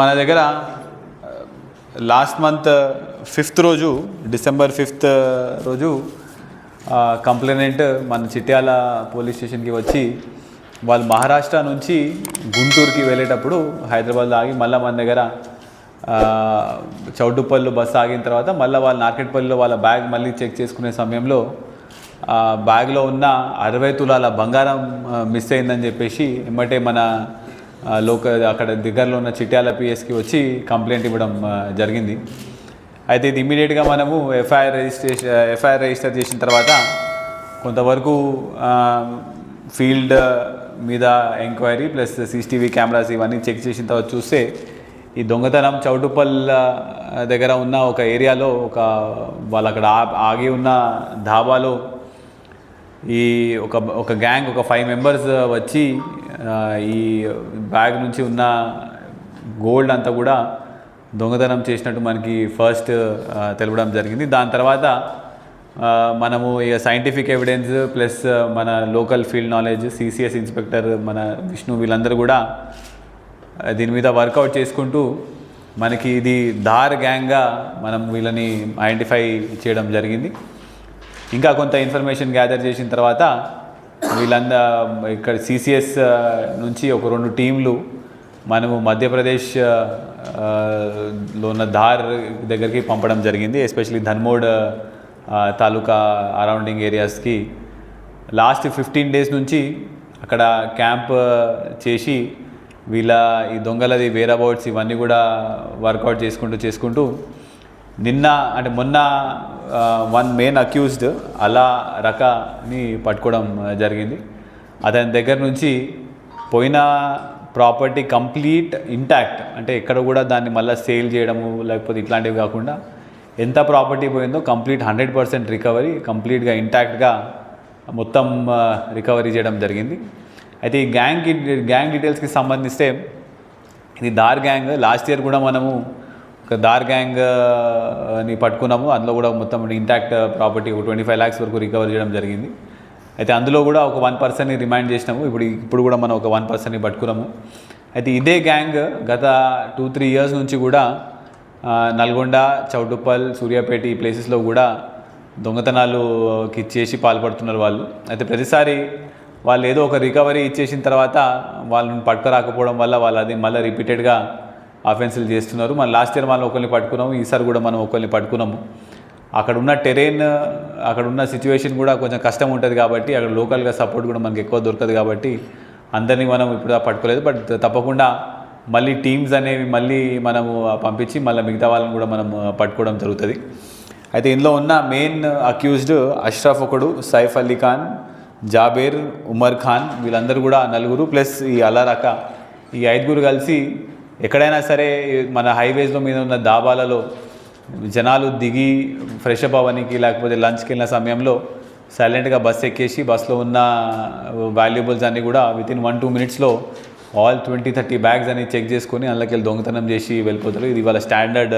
మన దగ్గర last month fifth రోజు డిసెంబర్ ఫిఫ్త్ రోజు కంప్లైనెంట్ మన చిట్యాల పోలీస్ స్టేషన్కి వచ్చి వాళ్ళు మహారాష్ట్ర నుంచి గుంటూరుకి వెళ్ళేటప్పుడు హైదరాబాద్లో ఆగి మళ్ళీ మన దగ్గర చౌటుపల్లి బస్సు ఆగిన తర్వాత మళ్ళీ వాళ్ళ నార్కెట్పల్లిలో వాళ్ళ బ్యాగ్ మళ్ళీ చెక్ చేసుకునే సమయంలో బ్యాగ్లో ఉన్న అరవై తులాల బంగారం మిస్ అయిందని చెప్పేసి ఎమ్మటే మన లోక లోకల్ అక్కడ దగ్గరలో ఉన్న చిట్యాల పిఎస్కి వచ్చి కంప్లైంట్ ఇవ్వడం జరిగింది. అయితే ఇది ఇమీడియట్గా మనము ఎఫ్ఐఆర్ రిజిస్ట్రేషన్ ఎఫ్ఐఆర్ రిజిస్టర్ చేసిన తర్వాత కొంతవరకు ఫీల్డ్ మీద ఎంక్వైరీ ప్లస్ సీసీటీవీ కెమెరాస్ ఇవన్నీ చెక్ చేసిన తర్వాత చూస్తే ఈ దొంగతనం చౌటుపల్ దగ్గర ఉన్న ఒక ఏరియాలో ఒక వాళ్ళు అక్కడ ఆగి ఉన్న ధాబాలో ఈ ఒక ఒక గ్యాంగ్ ఒక ఫైవ్ మెంబర్స్ వచ్చి ఈ బ్యాగ్ నుంచి ఉన్న గోల్డ్ అంతా కూడా దొంగతనం చేసినట్టు మనకి ఫస్ట్ తెలవడం తెలపడం జరిగింది. దాని తర్వాత మనము ఇక సైంటిఫిక్ ఎవిడెన్స్ ప్లస్ మన local field knowledge CCS inspector మన విష్ణు వీళ్ళందరూ కూడా దీని మీద వర్కౌట్ చేసుకుంటూ మనకి ఇది దార్ గ్యాంగ్గా మనం వీళ్ళని ఐడెంటిఫై చేయడం జరిగింది. ఇంకా కొంత ఇన్ఫర్మేషన్ గ్యాదర్ చేసిన తర్వాత వీళ్ళందా ఇక్కడ సిసిఎస్ నుంచి ఒక రెండు టీంలు మనము మధ్యప్రదేశ్లో ఉన్న ధార్ దగ్గరికి పంపడం జరిగింది. ఎస్పెషలీ ధన్మోడ్ తాలూకా అరౌండింగ్ ఏరియాస్కి లాస్ట్ ఫిఫ్టీన్ డేస్ నుంచి అక్కడ క్యాంప్ చేసి వీళ్ళ ఈ దొంగలది వేర్ అబౌట్స్ ఇవన్నీ కూడా వర్కౌట్ చేసుకుంటూ చేసుకుంటూ నిన్న అంటే మొన్న వన్ మెయిన్ అక్యూజ్డ్ అలా రకని పట్టుకోవడం జరిగింది. అతని దగ్గర నుంచి పోయిన ప్రాపర్టీ కంప్లీట్ ఇంటాక్ట్ అంటే ఎక్కడ కూడా దాన్ని మళ్ళీ సేల్ చేయడము లేకపోతే ఇట్లాంటివి కాకుండా ఎంత ప్రాపర్టీ పోయిందో కంప్లీట్ హండ్రెడ్ పర్సెంట్ రికవరీ కంప్లీట్గా ఇంటాక్ట్గా మొత్తం రికవరీ చేయడం జరిగింది. అయితే ఈ గ్యాంగ్ గ్యాంగ్ డీటెయిల్స్కి సంబంధిస్తే ఇది దార్ గ్యాంగ్ లాస్ట్ ఇయర్ కూడా మనము దార్ గ్యాంగ్ని పట్టుకున్నాము. అందులో కూడా మొత్తం ఇంటాక్ట్ ప్రాపర్టీ ఒక ట్వంటీ ఫైవ్ ల్యాక్స్ వరకు రికవర్ చేయడం జరిగింది. అయితే అందులో కూడా ఒక వన్ పర్సన్ని రిమైండ్ చేసినాము. ఇప్పుడు ఇప్పుడు కూడా మనం ఒక వన్ పర్సన్ని పట్టుకున్నాము. అయితే ఇదే గ్యాంగ్ గత టూ త్రీ ఇయర్స్ నుంచి కూడా నల్గొండ చౌటుప్పల్ సూర్యాపేట ఈ ప్లేసెస్లో కూడా దొంగతనాలుకి చేసి పాల్పడుతున్నారు వాళ్ళు. అయితే ప్రతిసారి వాళ్ళు ఏదో ఒక రికవరీ ఇచ్చేసిన తర్వాత వాళ్ళని పట్టుకురాకపోవడం వల్ల వాళ్ళు అది మళ్ళీ రిపీటెడ్గా అఫెన్సులు చేస్తున్నారు. మన లాస్ట్ ఇయర్ మనం ఒకరిని పట్టుకున్నాము ఈసారి కూడా మనం ఒకరిని పట్టుకున్నాము. అక్కడ ఉన్న టెరైన్ అక్కడ ఉన్న సిచ్యువేషన్ కూడా కొంచెం కష్టం ఉంటుంది కాబట్టి అక్కడ లోకల్గా సపోర్ట్ కూడా మనకి ఎక్కువ దొరకదు కాబట్టి అందరినీ మనం ఇప్పుడు పట్టుకోలేదు. బట్ తప్పకుండా మళ్ళీ టీమ్స్ అనేవి మళ్ళీ మనము పంపించి మళ్ళీ మిగతా వాళ్ళని కూడా మనం పట్టుకోవడం జరుగుతుంది. అయితే ఇందులో ఉన్న మెయిన్ అక్యూజ్డ్ అష్రఫ్ ఒకడు సైఫ్ అలీ ఖాన్ జాబేర్ ఉమర్ ఖాన్ వీళ్ళందరూ కూడా నలుగురు ప్లస్ ఈ అలరక ఈ ఐదుగురు కలిసి ఎక్కడైనా సరే మన హైవేస్లో మీద ఉన్న దాబాలలో జనాలు దిగి ఫ్రెష్ అప్ అవ్వడానికి లేకపోతే లంచ్కి వెళ్ళిన సమయంలో సైలెంట్గా బస్ ఎక్కేసి బస్లో ఉన్న వాల్యుబుల్స్ అన్నీ కూడా విత్ ఇన్ వన్ టూ మినిట్స్లో ఆల్ ట్వంటీ థర్టీ బ్యాగ్స్ అని చెక్ చేసుకొని అందులోకి వెళ్ళి దొంగతనం చేసి వెళ్ళిపోతారు. ఇది వాళ్ళ స్టాండర్డ్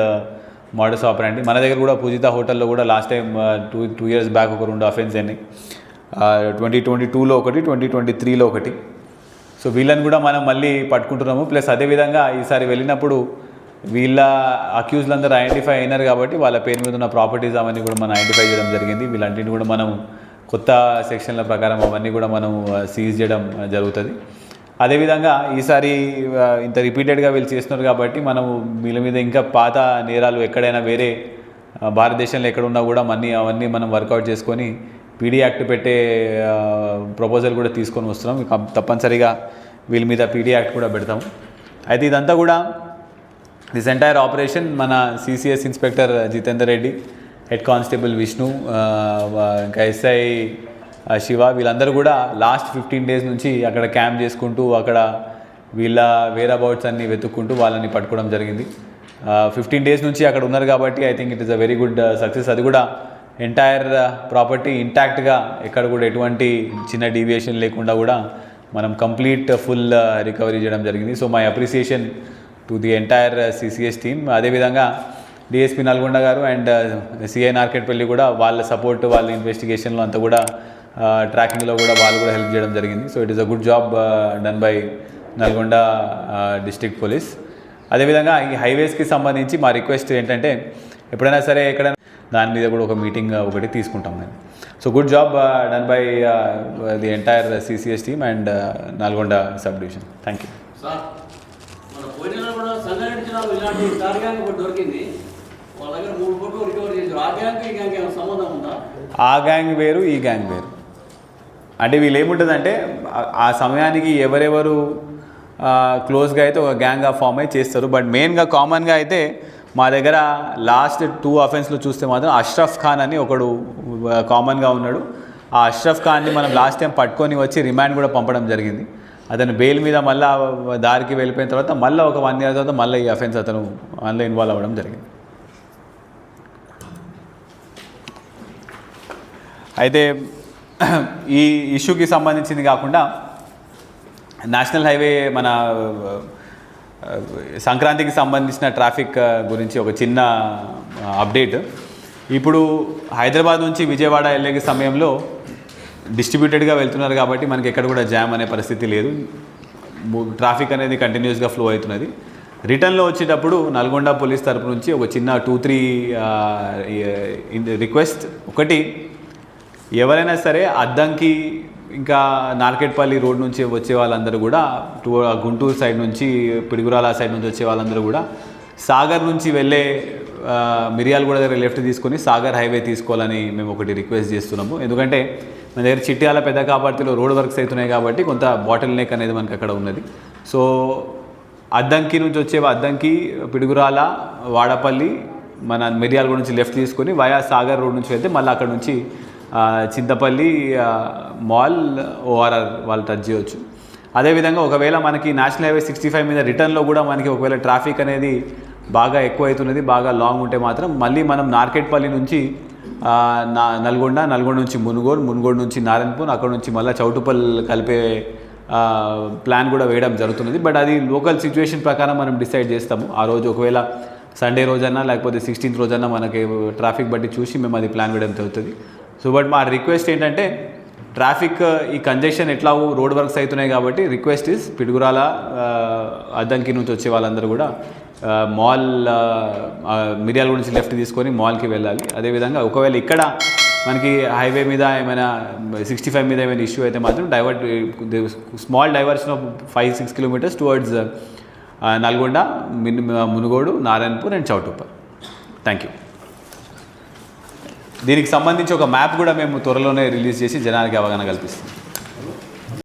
మోడల్స్ ఆపరేంటి మన దగ్గర కూడా పూజిత హోటల్లో కూడా last time two two years back ఒక రెండు అఫెన్స్ అని ట్వంటీ ట్వంటీ టూలో ఒకటి ట్వంటీ ట్వంటీ త్రీలో ఒకటి. సో వీళ్ళని కూడా మనం మళ్ళీ పట్టుకుంటున్నాము. ప్లస్ అదేవిధంగా ఈసారి వెళ్ళినప్పుడు వీళ్ళ అక్యూజ్లు అందరూ ఐడెంటిఫై అయినారు కాబట్టి వాళ్ళ పేరు మీద ఉన్న ప్రాపర్టీస్ అవన్నీ కూడా మనం ఐడెంటిఫై చేయడం జరిగింది. వీళ్ళంటిని కూడా మనం కొత్త సెక్షన్ల ప్రకారం అవన్నీ కూడా మనం సీజ్ చేయడం జరుగుతుంది. అదేవిధంగా ఈసారి ఇంత రిపీటెడ్గా వీళ్ళు చేస్తున్నారు కాబట్టి మనం వీళ్ళ మీద ఇంకా పాత నేరాలు ఎక్కడైనా వేరే భారతదేశంలో ఎక్కడ ఉన్నా కూడా మనీ అవన్నీ మనం వర్కౌట్ చేసుకొని పీడీ యాక్ట్ పెట్టే ప్రపోజల్ కూడా తీసుకొని వస్తున్నాం. తప్పనిసరిగా వీళ్ళ మీద పీడీ యాక్ట్ కూడా పెడతాం అయితే ఇదంతా కూడా దిస్ ఎంటైర్ ఆపరేషన్ మన CCS inspector Jitender Reddy head constable Vishnu ఇంకా ఎస్ఐ శివ వీళ్ళందరూ కూడా లాస్ట్ ఫిఫ్టీన్ డేస్ నుంచి అక్కడ క్యాంప్ చేసుకుంటూ అక్కడ వీళ్ళ వేర్ అబౌట్స్ అన్ని వెతుక్కుంటూ వాళ్ళని పట్టుకోవడం జరిగింది. ఫిఫ్టీన్ డేస్ నుంచి అక్కడ ఉన్నారు కాబట్టి I think it is a very good success అది కూడా ఎంటైర్ ప్రాపర్టీ ఇంటాక్ట్గా ఎక్కడ కూడా ఎటువంటి చిన్న డీవియేషన్ లేకుండా కూడా మనం కంప్లీట్ ఫుల్ రికవరీ చేయడం జరిగింది. So my appreciation to the entire CCS team అదేవిధంగా DSP Nalgonda garu and CI uh, Narketpally కూడా వాళ్ళ సపోర్ట్ వాళ్ళ ఇన్వెస్టిగేషన్లో అంతా కూడా uh, ట్రాకింగ్లో కూడా వాళ్ళు కూడా హెల్ప్ చేయడం జరిగింది. So it is a good job done by Nalgonda district police అదేవిధంగా ఈ హైవేస్కి సంబంధించి మా రిక్వెస్ట్ ఏంటంటే ఎప్పుడైనా సరే ఎక్కడైనా దాని మీద కూడా ఒక మీటింగ్ ఒకటి తీసుకుంటాం మేము. So good job done by the entire CCS team and Nalgonda sub division thank you ఆ గ్యాంగ్ వేరు ఈ గ్యాంగ్ వేరు. అంటే వీళ్ళు ఏముంటుందంటే ఆ- ఆ సమయానికి ఎవరెవరు క్లోజ్గా అయితే ఒక గ్యాంగ్గా ఫామ్ అయి చేస్తారు. బట్ మెయిన్గా కామన్గా అయితే మా దగ్గర లాస్ట్ టూ అఫెన్స్లో చూస్తే మాత్రం అష్రఫ్ ఖాన్ అని ఒకడు కామన్గా ఉన్నాడు. ఆ అష్రఫ్ ఖాన్ని మనం లాస్ట్ టైం పట్టుకొని వచ్చి రిమాండ్ కూడా పంపడం జరిగింది. అతను బెయిల్ మీద మళ్ళీ దారికి వెళ్ళిపోయిన తర్వాత మళ్ళీ ఒక వన్ ఇయర్ తర్వాత మళ్ళీ ఈ అఫెన్స్ అతను అందులో ఇన్వాల్వ్ అవ్వడం జరిగింది. అయితే ఈ ఇష్యూకి సంబంధించింది కాకుండా నేషనల్ హైవే మన సంక్రాంతికి సంబంధించిన ట్రాఫిక్ గురించి ఒక చిన్న అప్డేట్. ఇప్పుడు హైదరాబాద్ నుంచి విజయవాడ వెళ్ళే సమయంలో డిస్ట్రిబ్యూటెడ్గా వెళ్తున్నారు కాబట్టి మనకి ఎక్కడ కూడా జామ్ అనే పరిస్థితి లేదు. ట్రాఫిక్ అనేది కంటిన్యూస్గా ఫ్లో అవుతున్నది. రిటర్న్లో వచ్చేటప్పుడు నల్గొండ పోలీస్ తరపు నుంచి ఒక చిన్న టూ త్రీ రిక్వెస్ట్ ఒకటి. ఎవరైనా సరే అద్దంకి ఇంకా నార్కెట్పల్లి రోడ్ నుంచి వచ్చే వాళ్ళందరూ కూడా టూ గుంటూరు సైడ్ నుంచి పిడుగురాల సైడ్ నుంచి వచ్చే వాళ్ళందరూ కూడా సాగర్ నుంచి వెళ్ళే ఆ, మిర్యాలగూడ దగ్గర లెఫ్ట్ తీసుకొని సాగర్ హైవే తీసుకోవాలని మేము ఒకటి రిక్వెస్ట్ చేస్తున్నాము. ఎందుకంటే మన దగ్గర చిట్యాల పెద్ద కాపార్తిలో రోడ్ వర్క్స్ అవుతున్నాయి కాబట్టి కొంత బాటిల్ నెక్ అనేది మనకి అక్కడ ఉన్నది. సో అద్దంకి నుంచి వచ్చే అద్దంకి పిడుగురాల వాడపల్లి మన మిర్యాలగూడ నుంచి లెఫ్ట్ తీసుకొని వయా సాగర్ రోడ్ నుంచి వెళ్తే మళ్ళీ అక్కడ నుంచి చింతపల్లి మాల్ ఓఆర్ఆర్ వాళ్ళు టచ్ చేయొచ్చు. అదేవిధంగా ఒకవేళ మనకి నేషనల్ హైవే సిక్స్టీ ఫైవ్ మీద రిటర్న్లో కూడా మనకి ఒకవేళ ట్రాఫిక్ అనేది బాగా ఎక్కువ అవుతున్నది బాగా లాంగ్ ఉంటే మాత్రం మళ్ళీ మనం నార్కెట్పల్లి నుంచి నల్గొండ నల్గొండ నుంచి మునుగోడు మునుగోడు నుంచి నారాయణపూర్ అక్కడ నుంచి మళ్ళీ చౌటుపల్ కలిపే ప్లాన్ కూడా వేయడం జరుగుతున్నది. బట్ అది లోకల్ సిచ్యువేషన్ ప్రకారం మనం డిసైడ్ చేస్తాము. ఆ రోజు ఒకవేళ సండే రోజన్నా లేకపోతే సిక్స్టీన్త్ రోజన్నా మనకి ట్రాఫిక్ బట్టి చూసి మేము అది ప్లాన్ వేయడం జరుగుతుంది. సో బట్ మా రిక్వెస్ట్ ఏంటంటే ట్రాఫిక్ ఈ కంజెషన్ ఎట్లా రోడ్ వర్క్స్ అవుతున్నాయి కాబట్టి రిక్వెస్ట్ ఇస్ పిడుగురాల అద్దంకి నుంచి వచ్చే వాళ్ళందరూ కూడా మాల్ ఆ, గురించి మిర్యాల నుంచి లెఫ్ట్ తీసుకొని మాల్కి వెళ్ళాలి. అదేవిధంగా ఒకవేళ ఇక్కడ మనకి హైవే మీద ఏమైనా సిక్స్టీ ఫైవ్ మీద ఏమైనా ఇష్యూ అయితే మాత్రం divert small diversion of five six kilometres towards Nalgonda min Munugode Narayanpur and Choutuppal thank you దీనికి సంబంధించి ఒక మ్యాప్ కూడా మేము త్వరలోనే రిలీజ్ చేసి జనానికి అవగాహన కల్పిస్తాం.